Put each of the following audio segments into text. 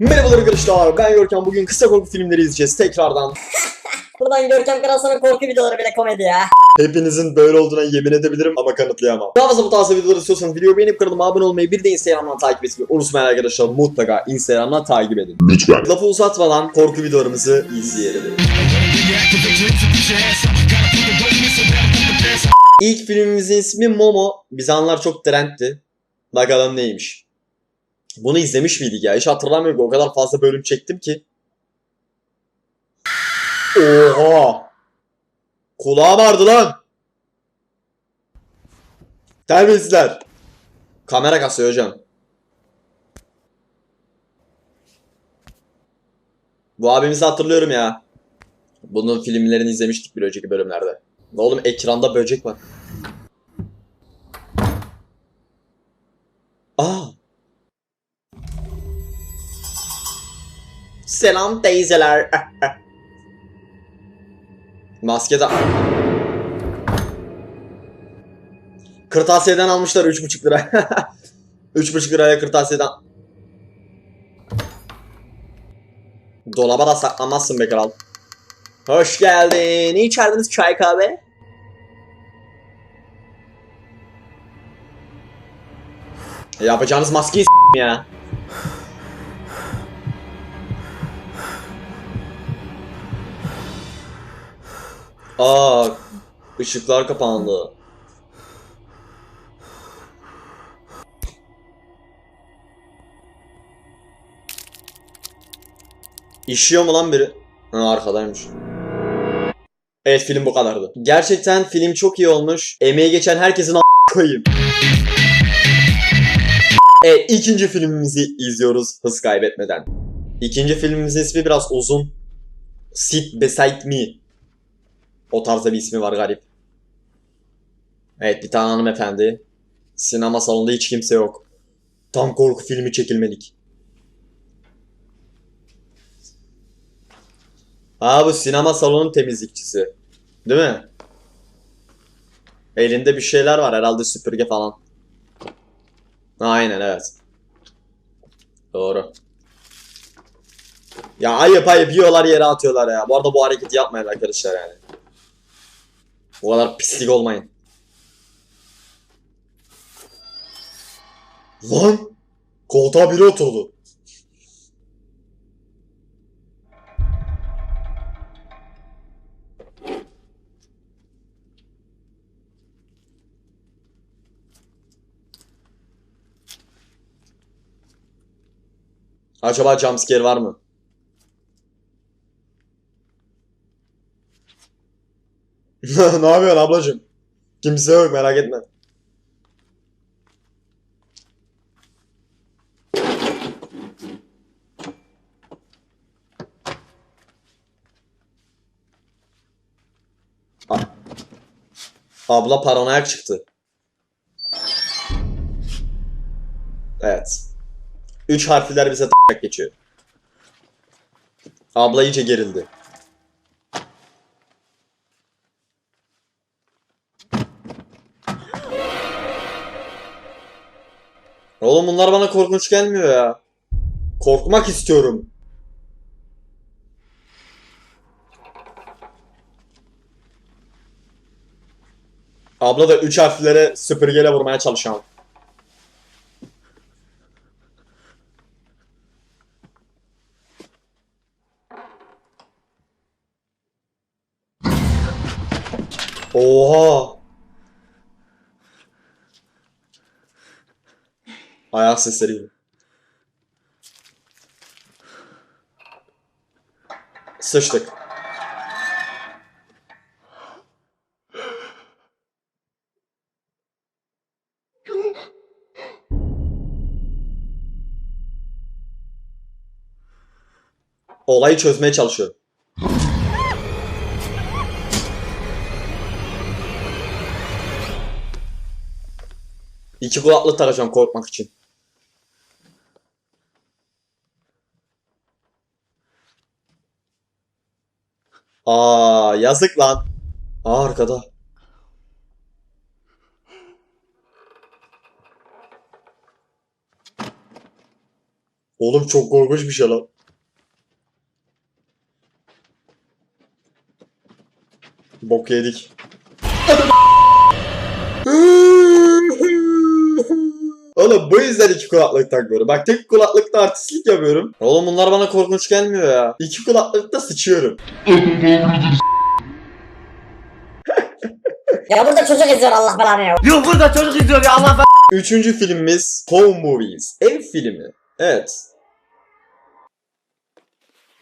Merhabalar arkadaşlar ben Görkem bugün kısa korku filmleri izleyeceğiz tekrardan. Buradan Görkem Karası'nın korku videoları bile komedi ya. Hepinizin böyle olduğuna yemin edebilirim ama kanıtlayamam. Daha fazla bu tarz videoları istiyorsanız videoyu beğenip kanalıma abone olmayı bir de Instagram'dan takip etmeyi unutmayın arkadaşlar mutlaka Instagram'dan takip edin. Lütfen. Lafı uzatmadan korku videolarımızı izleyelim. İlk filmimizin ismi Momo. Bize anlar çok trendti. Bakalım neymiş. Bunu izlemiş miydik ya? Hiç hatırlamıyorum. O kadar fazla bölüm çektim ki. Oha! Kulağım vardı lan. Terbiyesizler. Kamera kasıyor hocam. Bu abimizi hatırlıyorum ya. Bunun filmlerini izlemiştik bir önceki bölümlerde. Oğlum ekranda böcek var. Selam teyzeler. Maske de... Kırtasiyeden almışlar 3,5 lira. 3,5 liraya kırtasiyeden... Dolaba da saklamazsın be kral. Hoş geldin. Ne içerdiniz çay kahve? Yapacağınız maskeyi ya. Aa, ışıklar kapandı. İşiyor mu lan biri? Ha arkadaymış. Evet film bu kadardı. Gerçekten film çok iyi olmuş. Emeği geçen herkesin a- koyayım. Evet ikinci filmimizi izliyoruz hız kaybetmeden. İkinci filmimizin ismi biraz uzun. Sit Beside Me. O tarzda bir ismi var garip. Evet bir tane hanımefendi. Sinema salonunda hiç kimse yok. Tam korku filmi çekilmelik. Aa bu sinema salonun temizlikçisi. Değil mi? Elinde bir şeyler var herhalde süpürge falan. Aynen evet. Doğru. Ya ayıp ayıp yiyorlar yere atıyorlar ya. Bu arada bu hareketi yapmayın arkadaşlar yani. Bu kadar pislik olmayın. Lan! Koltuğa biri oturdu. Acaba jumpscare var mı? ne yapıyorsun ablacığım? Kimse yok merak etme. A- Abla paranoyak çıktı. Evet. Üç harfler bize geçiyor. Abla iyice gerildi. Oğlum bunlar bana korkunç gelmiyor ya. Korkmak istiyorum. Abla da üç harflere süpürgeyle vurmaya çalışan. Oha! Ayak sesleri gibi. Sıçtık. Olayı çözmeye çalışıyor. İki kulaklık takacağım korkmak için. Aa yazık lan. Aa arkada. Oğlum çok korkunç bir şey lan. Bok yedik. Oğlum bu yüzden iki kulaklık takmıyorum. Bak tek kulaklıkta artistlik yapıyorum. Oğlum bunlar bana korkunç gelmiyor ya. İki kulaklıkta sıçıyorum. Ya burada çocuk izliyor Allah belanı ya. Yok burada çocuk izliyor ya Allah Üçüncü filmimiz Home Movies. Ev filmi. Evet.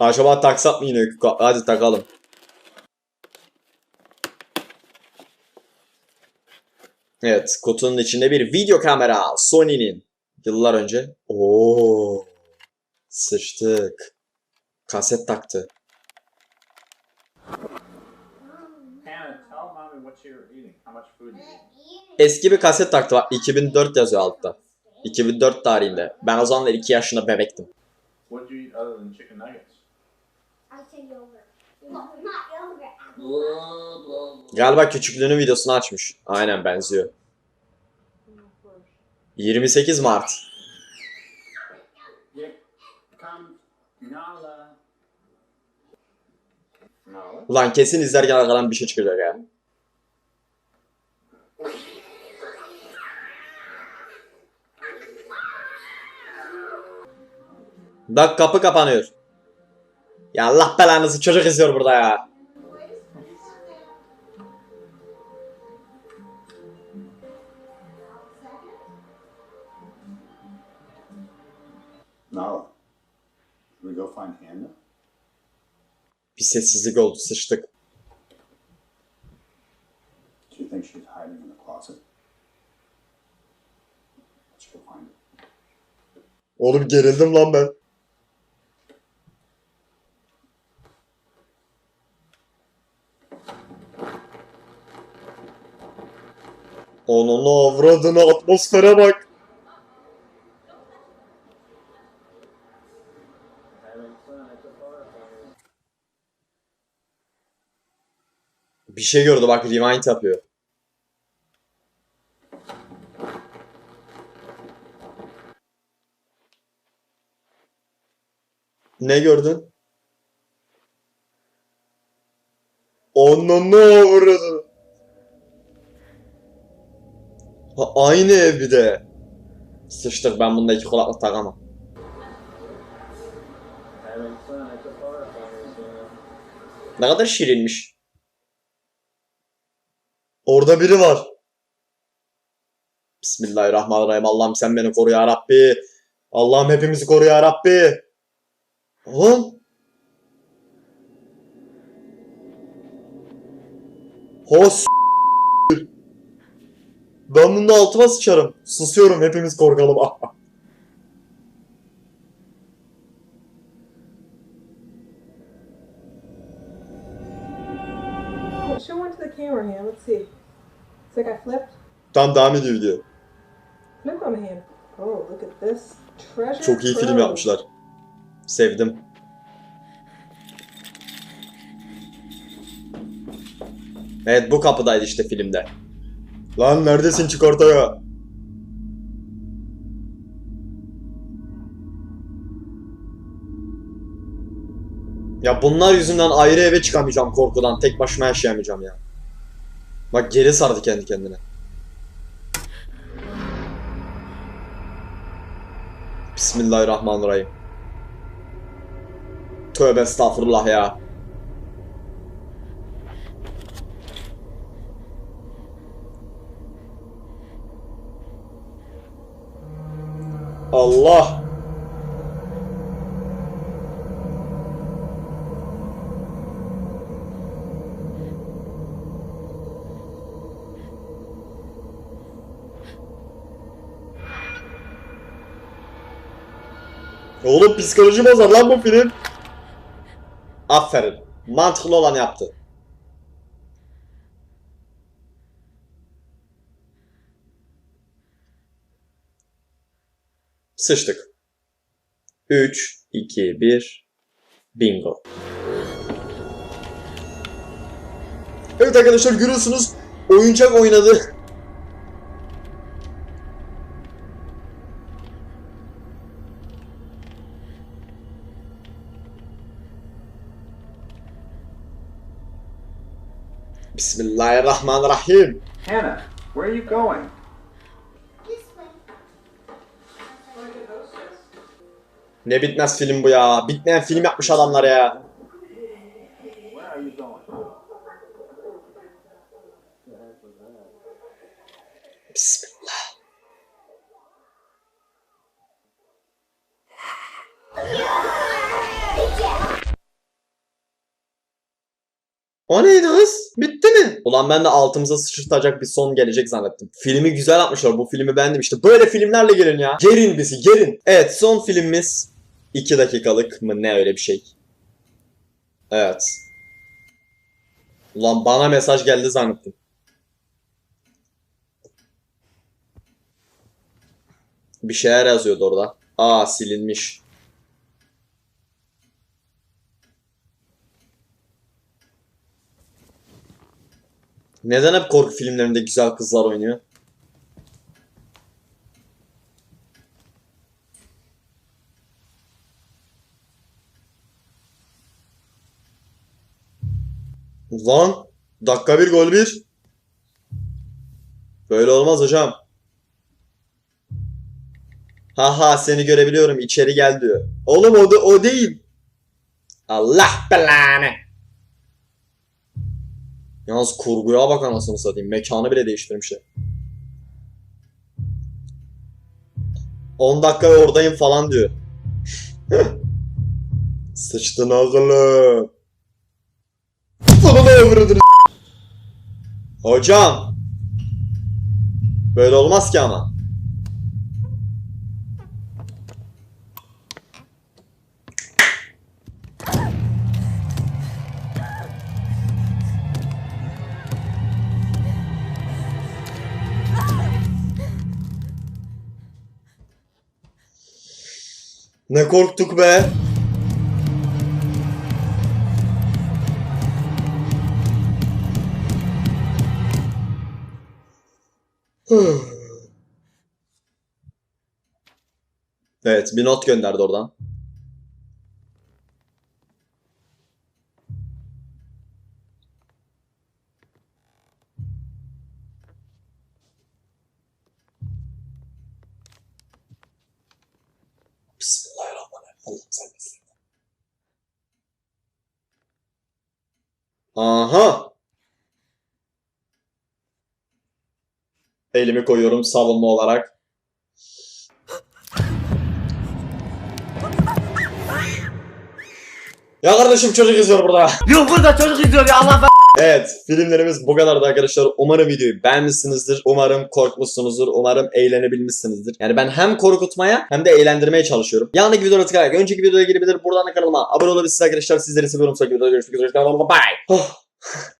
Acaba taksak mı yine? Hadi takalım. Evet, kutunun içinde bir video kamera. Sony'nin. Yıllar önce. Oo. Sıçtık. Kaset taktı. Hannah, tell mommy what you're eating. How much food you eat. Eski bir kaset taktı. Bak 2004 yazıyor altta. 2004 tarihinde. Ben o zamanlar 2 yaşında bebektim. What do you eat other than chicken nuggets? I said yogurt. No, not yogurt. Galiba küçüklüğünün videosunu açmış. Aynen benziyor. 28 Mart. Ulan kesin izlerken arkadan bir şey çıkacak ya. Bak kapı kapanıyor. Ya Allah belanızı çocuk izliyor burada ya. Nala, should we go find Hannah? Bir sessizlik oldu sıçtık. Do you think she's hiding in the closet? Let's go find her. Oğlum gerildim lan ben. Onun avradını atmosfere bak. Bir şey gördü bak rewind yapıyor. Ne gördün? Onunu avradı. Ha, aynı ev bir de. Sıçtık ben bunda iki kulaklık takamam. Ne kadar şirinmiş. Orada biri var. Bismillahirrahmanirrahim. Allah'ım sen beni koru ya Rabbi. Allah'ım hepimizi koru ya Rabbi. Lan. Hos. Ben bunda altıma sıçarım. Susuyorum hepimiz korkalım. show one to the camera hand. Let's see. It's like I flipped. Tam devam ediyor video. Flip on hand. Oh, look at this. Treasure Çok iyi film yapmışlar. Sevdim. Evet bu kapıdaydı işte filmde. Lan neredesin çık ortaya. Ya bunlar yüzünden ayrı eve çıkamayacağım korkudan. Tek başıma yaşayamayacağım ya. Bak geri sardı kendi kendine. Bismillahirrahmanirrahim. Tövbe estağfurullah ya. Allah. Oğlum psikoloji bozar lan bu film. Aferin. Mantıklı olan yaptı. Sıçtık. 3, 2, 1. Bingo. Evet arkadaşlar görüyorsunuz oyuncak oynadı. Bismillahirrahmanirrahim. Hannah, where are you going? Ne bitmez film bu ya. Bitmeyen film yapmış adamlar ya. Bismillah. O neydi kız? Bitti mi? Ulan ben de altımıza sıçırtacak bir son gelecek zannettim. Filmi güzel yapmışlar. Bu filmi beğendim işte. Böyle filmlerle gelin ya. Gerin bizi gerin. Evet son filmimiz 2 dakikalık mı ne öyle bir şey. Evet. Ulan bana mesaj geldi zannettim. Bir şeyler yazıyordu orada. Aa silinmiş. Neden hep korku filmlerinde güzel kızlar oynuyor? Lan dakika bir gol bir. Böyle olmaz hocam. Haha seni görebiliyorum içeri gel diyor. Oğlum o, da, o değil. Allah belanı. Yalnız kurguya bak anasını satayım. Mekanı bile değiştirmişler. 10 dakika oradayım falan diyor. Sıçtın oğlum. Sana da. Hocam. Böyle olmaz ki ama. Ne korktuk be. evet bir not gönderdi oradan. Aha. Elimi koyuyorum savunma olarak. Ya kardeşim çocuk izliyor burada. Yok burada çocuk izliyor ya Allah Evet filmlerimiz bu kadardı arkadaşlar. Umarım videoyu beğenmişsinizdir. Umarım korkmuşsunuzdur. Umarım eğlenebilmişsinizdir. Yani ben hem korkutmaya hem de eğlendirmeye çalışıyorum. Yanındaki videoda tıklayarak önceki videoya girebilir. Buradan da kanalıma abone olabilirsiniz arkadaşlar. Sizleri seviyorum. Sonraki videoda görüşmek üzere. Bye. Oh.